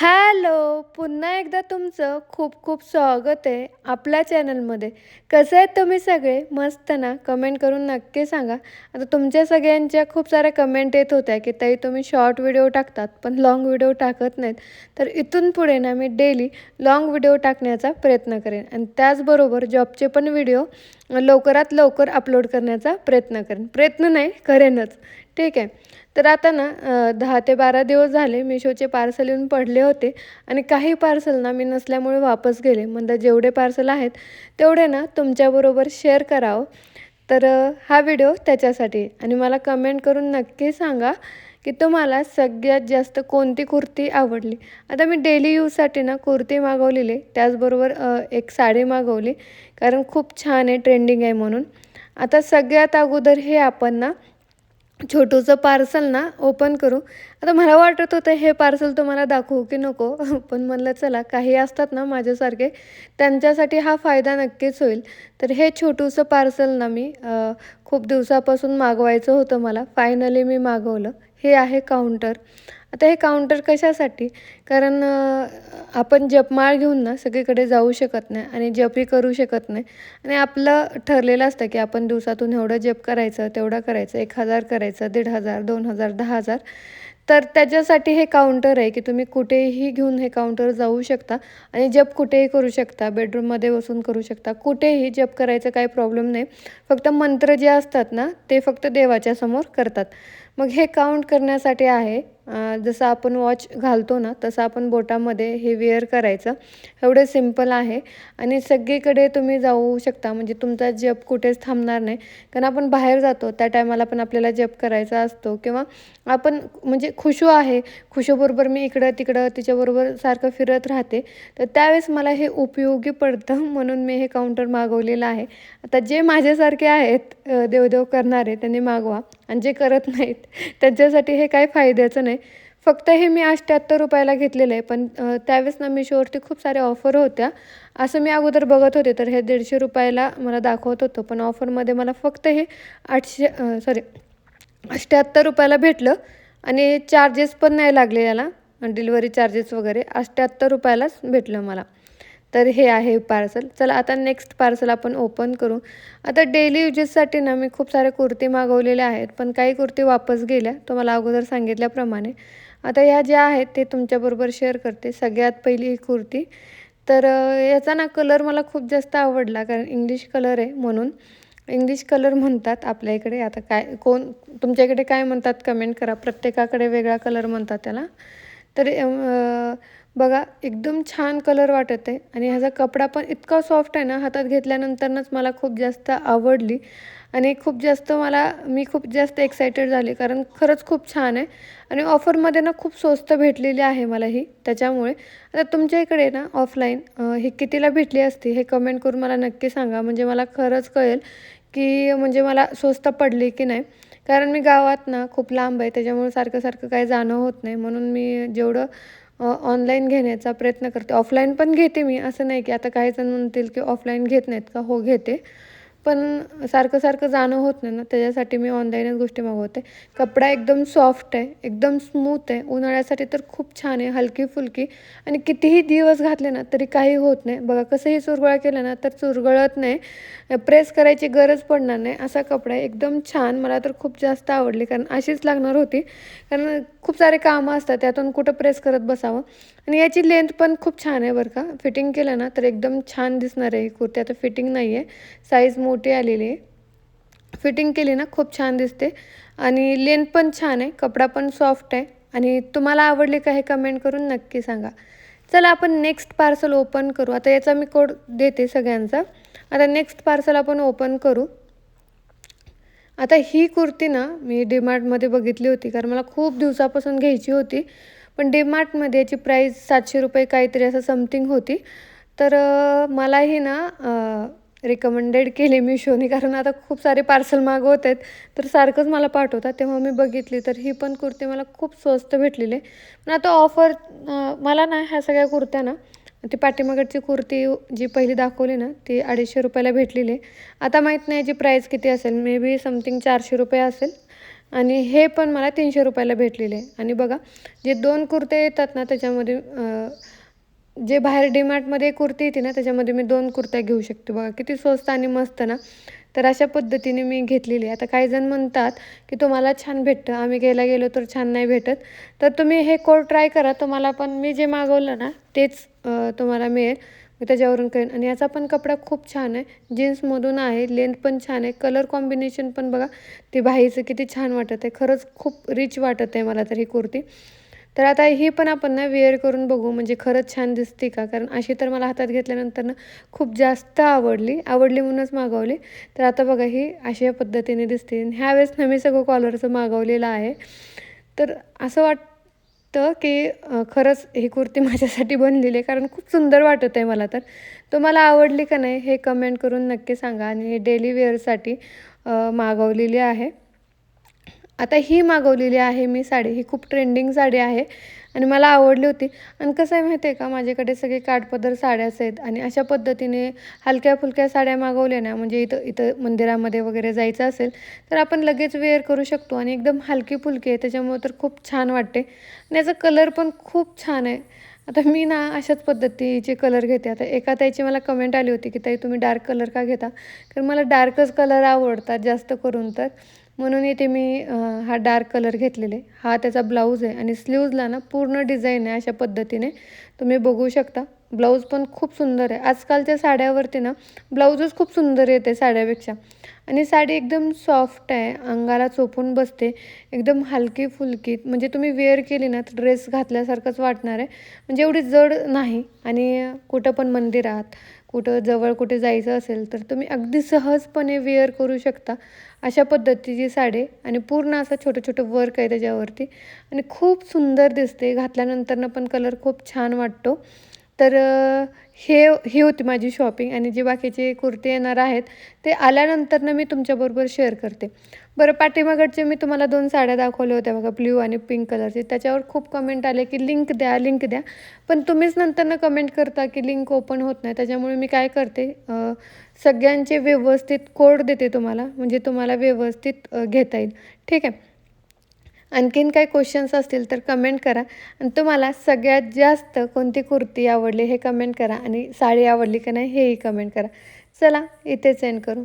Hello पुन्हा एकदा तुमचं खूप खूप स्वागत आहे आपल्या चॅनलमध्ये. कसं आहेत तुम्ही सगळे? मस्त ना? कमेंट करून नक्की सांगा. आता तुमच्या सगळ्यांच्या खूप साऱ्या कमेंट येत होत्या की ताई तुम्ही शॉर्ट व्हिडिओ टाकतात पण लाँग व्हिडिओ टाकत नाहीत. तर इथून पुढे ना मी डेली लाँग व्हिडिओ टाकण्याचा प्रयत्न करेन. आणि त्याचबरोबर जॉबचे पण व्हिडिओ लवकरात लवकर अपलोड करण्याचा प्रयत्न करेन. प्रयत्न नाही करेनच. ठीक आहे. तर आता ना दहा ते बारा दिवस झाले मिशोचे पार्सल येऊन पडले होते आणि काही पार्सल ना मी नसल्यामुळे वापस गेले. म्हणजे जेवढे पार्सल आहेत तेवढे ना तुमच्याबरोबर शेअर करावं. तर हा व्हिडिओ त्याच्यासाठी. आणि मला कमेंट करून नक्की सांगा की तुम्हाला सगळ्यात जास्त कोणती कुर्ती आवडली? आता मी डेली यूजसाठी ना कुर्ती मागवलेली त्याचबरोबर एक साडी मागवली. कारण खूप छान आहे ट्रेंडिंग आहे म्हणून. आता सगळ्यात अगोदर हे आपण ना छोटूचं पार्सल ना ओपन करू. आता मला वाटत होतं हे पार्सल तुम्हाला दाखवू की नको पण म्हणलं चला काही असतात ना माझ्यासारखे त्यांच्यासाठी हा फायदा नक्कीच होईल. तर हे छोटूचं पार्सल ना मी खूप दिवसापासून मागवायचं होतं मला. फायनली मी मागवलं. हे आहे काउंटर आता हे काउंटर कशासाठी? कारण आपण जपमाळ घेऊन ना सगळीकडे जाऊ शकत नाही आणि जपही करू शकत नाही. आणि आपलं ठरलेलं असतं की आपण दिवसातून एवढं जप करायचं तेवढं करायचं एक हजार करायचं दीड हजार दोन हजार दहा हजार. तर त्याच्यासाठी हे काउंटर आहे की तुम्ही कुठेही घेऊन हे काउंटर जाऊ शकता आणि जप कुठेही करू शकता. बेडरूममध्ये बसून करू शकता. कुठेही जप करायचं काही प्रॉब्लेम नाही. फक्त मंत्र जे असतात ना ते फक्त देवाच्या समोर करतात. मग हे काउंट करण्यासाठी आहे जसं आपण वॉच घालतो ना तसं आपण बोटामध्ये हे वेअर करायचं. एवढं सिंपल आहे. आणि सगळीकडे तुम्ही जाऊ शकता. म्हणजे तुमचा जप कुठेच थांबणार नाही. कारण आपण बाहेर जातो त्या टायमाला पण आपल्याला जप करायचा असतो. किंवा आपण म्हणजे खुशू आहे. खुशूबरोबर मी इकडं तिकडं तिच्याबरोबर सारखं फिरत राहते. तर त्यावेळेस मला हे उपयोगी पडतं. म्हणून मी हे काउंटर मागवलेलं आहे. आता जे माझ्यासारखे आहेत देवदेव करणारे त्यांनी मागवा. आणि जे करत नाहीत त्यांच्यासाठी हे काही फायद्याचं नाही. फक्त हे मी अठ्ठ्याहत्तर रुपयाला घेतलेलं आहे पण त्यावेळेस ना मिशोवरती खूप साऱ्या ऑफर होत्या. असं मी अगोदर बघत होते तर हे दीडशे रुपयाला मला दाखवत होतं पण ऑफरमध्ये मला फक्त हे आठशे सॉरी अष्ट्याहत्तर रुपयाला भेटलं आणि चार्जेस पण नाही लागले याला डिलिव्हरी चार्जेस वगैरे अठ्ठ्याहत्तर रुपयालाच भेटलं मला. तर हे आहे पार्सल चला आता नेक्स्ट पार्सल आपण ओपन करू. आता डेली युजेससाठी ना मी खूप साऱ्या कुर्ती मागवलेल्या आहेत पण काही कुर्ती वापस गेल्या तुम्हाला अगोदर सांगितल्याप्रमाणे. आता ह्या ज्या आहेत ते तुमच्याबरोबर शेअर करते सगळ्यात पहिली ही कुर्ती. तर याचा ना कलर मला खूप जास्त आवडला कारण इंग्लिश कलर आहे म्हणून. इंग्लिश कलर म्हणतात आपल्या इकडे. आता काय कोण तुमच्याकडे काय म्हणतात? कमेंट करा. प्रत्येकाकडे वेगळा कलर म्हणतात त्याला. तर बघा एकदम छान कलर वाटत आहे. आणि ह्याचा कपडा पण इतका सॉफ्ट आहे ना हातात घेतल्यानंतरच मला खूप जास्त आवडली. आणि खूप जास्त मला मी खूप जास्त एक्सायटेड झाली कारण खरंच खूप छान आहे. आणि ऑफरमध्ये ना खूप स्वस्त भेटलेली आहे मला ही त्याच्यामुळे. आता तुमच्या इकडे ना ऑफलाईन ही कितीला भेटली असती हे कमेंट करून मला नक्की सांगा. म्हणजे मला खरंच कळेल की म्हणजे मला स्वस्त पडली की नाही. कारण मी गावात ना खूप लांब आहे त्याच्यामुळे सारखं सारखं काही जाणं होत नाही. म्हणून मी जेवढं ऑनलाईन घेण्याचा प्रयत्न करते. ऑफलाईन पण घेते मी. असं नाही की आता काही जण म्हणतील की ऑफलाईन घेत नाहीत का? हो घेते. पण सारखं सारखं जाणं होत नाही ना. त्याच्यासाठी मी ऑनलाईनच गोष्टी मागवते. कपडा एकदम सॉफ्ट आहे एकदम स्मूथ आहे. उन्हाळ्यासाठी तर खूप छान आहे हलकी फुलकी. आणि कितीही दिवस घातले ना तरी काही होत नाही. बघा कसंही चुरगळा केलं ना तर चुरगळत नाही. प्रेस करायची गरज पडणार नाही. असा कपडा आहे एकदम छान. मला तर खूप जास्त आवडली. कारण अशीच लागणार होती. कारण खूप सारे कामं असतात त्यातून कुठं प्रेस करत बसावं. आणि याची लेंथ पण खूप छान आहे बरं का. फिटिंग केलं ना तर एकदम छान दिसणार आहे. ही कुर्ती आता फिटिंग नाही आहे साईज मोठी आलेली आहे. फिटिंग केली ना खूप छान दिसते. आणि लेंथ पण छान आहे. कपडा पण सॉफ्ट आहे. आणि तुम्हाला आवडली का हे कमेंट करून नक्की सांगा. चला आपण नेक्स्ट पार्सल ओपन करू. आता याचा मी कोड देते सगळ्यांचा. आता नेक्स्ट पार्सल आपण ओपन करू. आता ही कुर्ती ना मी डीमार्टमध्ये बघितली होती. कारण मला खूप दिवसापासून घ्यायची होती. पण डीमार्टमध्ये याची प्राईस सातशे रुपये काहीतरी असं समथिंग होती. तर मलाही ना रिकमेंडेड केली मिशोने कारण आता खूप सारे पार्सल मागवत आहेत तर सारखंच मला पाठवतात. तेव्हा मी बघितली तर ही पण कुर्ती मला खूप स्वस्त भेटलेली आहे. पण आता ऑफर मला ना ह्या सगळ्या कुर्त्या ना ती पाठीमागडची कुर्ती जी पहिली दाखवली ना ती अडीचशे रुपयाला भेटलेली आहे. आता माहीत नाही याची प्राईस किती असेल. मे बी समथिंग चारशे रुपये असेल. आणि हे पण मला तीनशे रुपयाला भेटलेले आहे. आणि बघा जे दोन कुर्ते येतात ना त्याच्यामध्ये जे बाहेर डीमार्टमध्ये कुर्ती येते ना त्याच्यामध्ये मी दोन कुर्त्या घेऊ शकते. बघा किती स्वस्त आणि मस्त ना. तर अशा पद्धतीने मी घेतलेली आहे. आता काही जण म्हणतात की तुम्हाला छान भेटतं. आम्ही घ्यायला गेलो तर छान नाही भेटत. तर तुम्ही हे कोड ट्राय करा. तुम्हाला पण मी जे मागवलं ना तेच तुम्हाला मिळेल. मी त्याच्यावरून करेन आणि याचा पण कपडा खूप छान आहे. जीन्समधून आहे लेंथ पण छान आहे. कलर कॉम्बिनेशन पण बघा ते भाईचं किती छान वाटत आहे. खरंच खूप रिच वाटत आहे मला तर ही कुर्ती. तर आता ही पण आपण ना वेअर करून बघू. म्हणजे खरंच छान दिसते का? कारण अशी तर मला हातात घेतल्यानंतर ना खूप जास्त आवडली. आवडली म्हणूनच मागवली. तर आता बघा ही अशा पद्धतीने दिसते. आणि ह्यावेळेस ना मी सगळं कॉलरचं मागवलेलं आहे. तर असं वाट वाटतं की खरंच ही कुर्ती माझ्यासाठी बनलेली आहे कारण खूप सुंदर वाटत आहे मला तर. तुम्हाला आवडली का नाही हे कमेंट करून नक्की सांगा. आणि हे डेली वेअरसाठी मागवलेली आहे. आता ही मागवलेली आहे मी साडी. ही खूप ट्रेंडिंग साडी आहे आणि मला आवडली होती. आणि कसं आहे माहिती आहे का? माझ्याकडे सगळे काठपदर साड्याच आहेत आणि अशा पद्धतीने हलक्या फुलक्या साड्या मागवल्या ना म्हणजे इथं इथं मंदिरामध्ये वगैरे जायचं असेल तर आपण लगेच वेअर करू शकतो आणि एकदम हलकी फुलकी आहे. त्याच्यामुळे तर खूप छान वाटते. आणि याचा कलर पण खूप छान आहे. आता मी ना अशाच पद्धतीचे कलर घेते. आता एका त्याची मला कमेंट आली होती की ताई तुम्ही डार्क कलर का घेता? कारण मला डार्कच कलर आवडतात जास्त करून तर. म्हणून इथे मी हा डार्क कलर घेतलेले हा त्याचा ब्लाऊज आहे आणि स्लीव्जला ना पूर्ण डिझाईन आहे अशा पद्धतीने. तुम्ही बघू शकता. ब्लाऊज पण खूप सुंदर आहे. आजकालच्या साड्यावरती ना ब्लाऊजच खूप सुंदर येते साड्यापेक्षा. आणि साडी एकदम सॉफ्ट आहे. अंगाला चोपून बसते. एकदम हलकी फुलकी. म्हणजे तुम्ही वेअर केली ना तर ड्रेस घातल्यासारखंच वाटणार आहे. म्हणजे एवढी जड नाही. आणि कुठं पण मंदिरात कुठं जवळ कुठे जायचं असेल तर तुम्ही अगदी सहजपणे वेअर करू शकता अशा पद्धतीची साडी आणि पूर्ण असं छोटं छोटं वर्क आहे त्याच्यावरती. आणि खूप सुंदर दिसते. घातल्यानंतरनं पण कलर खूप छान वाटतो. तर हे ही होती माझी शॉपिंग आणि जे बाकीचे कुर्ते येणार आहेत ते आल्यानंतरनं मी तुमच्याबरोबर शेअर करते. बरं पाठीमागडचे मी तुम्हाला दोन साड्या दाखवल्या होत्या बघा ब्ल्यू आणि पिंक कलरचे त्याच्यावर खूप कमेंट आले की लिंक द्या लिंक द्या. पण तुम्हीच नंतरनं कमेंट करता की लिंक ओपन होत नाही. त्याच्यामुळे मी काय करते सगळ्यांचे व्यवस्थित कोड देते तुम्हाला. म्हणजे तुम्हाला व्यवस्थित घेता येईल. ठीक आहे? आणखीन काही क्वेश्चन्स असतील तर कमेंट करा. आणि तुम्हाला सगळ्यात जास्त कोणती कुर्ती आवडली हे कमेंट करा आणि साडी आवडली का नाही हेही कमेंट करा. चला इथेच एंड करू.